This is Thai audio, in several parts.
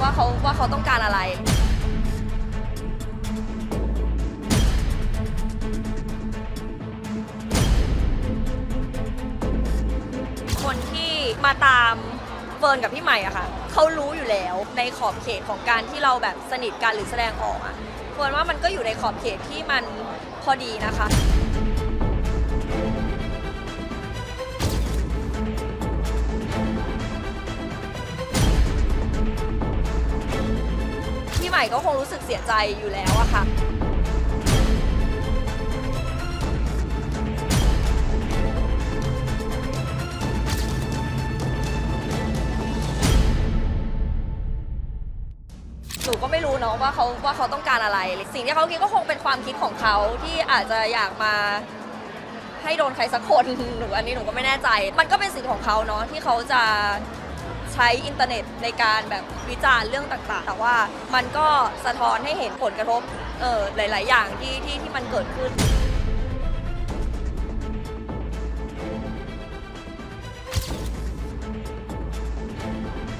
ว่าเขาว่าเขาต้องการอะไร คนที่มาตามเฟิร์นกับพี่ใหม่อะค่ะเขารู้อยู่แล้วในขอบเขตของการที่เราแบบสนิทกันหรือแสดงออกอะเฟิร์นว่ามันก็อยู่ในขอบเขตที่มันพอดีนะคะ ม่ก็คงรู้สึกเสียใจอยู่แล้วอะค่ะหนูก็ไม่รู้เนาะว่าเขาว่าเขาต้องการอะไร สิ่งที่เขาคิดก็คงเป็นความคิดของเขาที่อาจจะอยากมาให้โดนใครสักคนหนูอันนี้หนูก็ไม่แน่ใจ มันก็เป็นสิทธิ์ของเขาเนาะที่เขาจะ ใช้อินเทอร์เน็ตในการแบบวิจารณ์เรื่องต่างๆ แต่ว่ามันก็สะท้อนให้เห็นผลกระทบเออหลาย ๆ อย่างที่ที่ที่มันเกิดขึ้น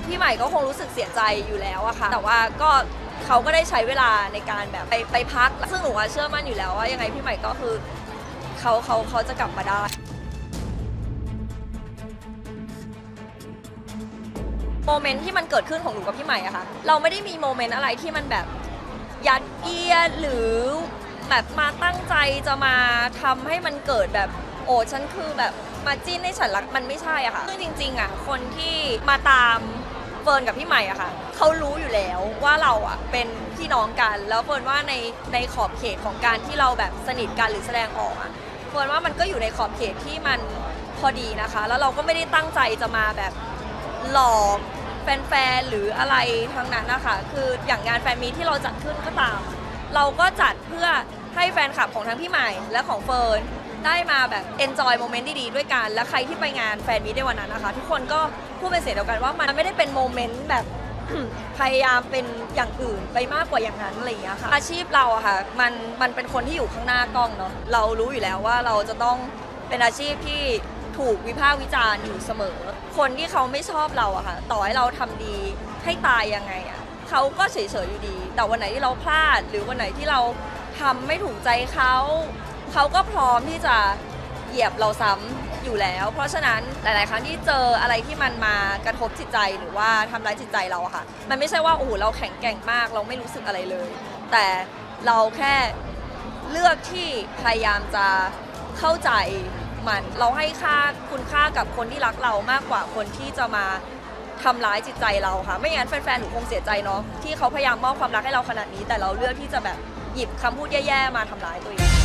พี่ใหม่ก็คงรู้สึกเสียใจอยู่แล้วอะค่ะ แต่ว่าก็เขาก็ได้ใช้เวลาในการแบบไปไปพัก ซึ่งหนูอะเชื่อมั่นอยู่แล้วว่ายังไงพี่ใหม่ก็คือเขาเขาเขาจะกลับมาได้ โมเมนต์ที่มันเกิดขึ้นของหนูกับพี่ใหม่อะค่ะ เราไม่ได้มีโมเมนต์อะไรที่มันแบบยัดเยียดหรือแบบมาตั้งใจจะมาทำให้มันเกิดแบบโอ้ฉันคือแบบมาจิ้นให้ฉันรักมันไม่ใช่อะค่ะซึ่งจริง ๆอะคนที่มาตามเฟิร์นกับพี่ใหม่อะค่ะเขารู้อยู่แล้วว่าเราอะเป็นพี่น้องกันแล้วเฟิร์นว่าในในขอบเขตของการที่เราแบบสนิทกันหรือแสดงออกอะเฟิร์นว่ามันก็อยู่ในขอบเขตที่มันพอดีนะคะ แล้วเราก็ไม่ได้ตั้งใจจะมาแบบหลอก แฟนๆหรืออะไรทั้งนั้นนะคะคืออย่างงานแฟนมีที่เราจัดขึ้นก็ตาม เราก็จัดเพื่อให้แฟนคลับของทั้งพี่ใหม่และของเฟิร์นได้มาแบบ enjoy โมเมนต์ดีๆด้วยกัน และใครที่ไปงานแฟนมีในวันนั้นนะคะ ทุกคนก็พูดเป็นเสียงเดียวกันว่ามันไม่ได้เป็นโมเมนต์แบบ พยายามเป็นอย่างอื่นไปมากกว่าอย่างนั้นอะไรอย่างเงี้ยค่ะอาชีพเราอะค่ะมันมันเป็นคนที่อยู่ข้างหน้ากล้องเนาะเรารู้อยู่แล้วว่าเราจะต้องเป็นอาชีพที่ ถูกวิพากษ์วิจารณ์อยู่เสมอ คนที่เขาไม่ชอบเราอะค่ะ ต่อให้เราทำดีให้ตายยังไงอะเขาก็เฉยๆอยู่ดี แต่วันไหนที่เราพลาด หรือวันไหนที่เราทำไม่ถูกใจเขาเขาก็พร้อมที่จะเหยียบเราซ้ำอยู่แล้ว เพราะฉะนั้นหลาย ๆ ครั้งที่เจออะไรที่มันมากระทบจิตใจหรือว่าทำร้ายจิตใจเราค่ะ มันไม่ใช่ว่าโอ้โหเราแข็งแกร่งมาก เราไม่รู้สึกอะไรเลย แต่เราแค่เลือกที่พยายามจะเข้าใจ มัน เราให้ค่าคุณค่ากับคนที่รักเรามากกว่าคนที่จะมาทำร้ายจิตใจเราค่ะ ไม่งั้นแฟนๆหนูคงเสียใจเนาะที่เขาพยายามมอบความรักให้เราขนาดนี้ แต่เราเลือกที่จะแบบหยิบคำพูดแย่ๆมาทำร้ายตัวเอง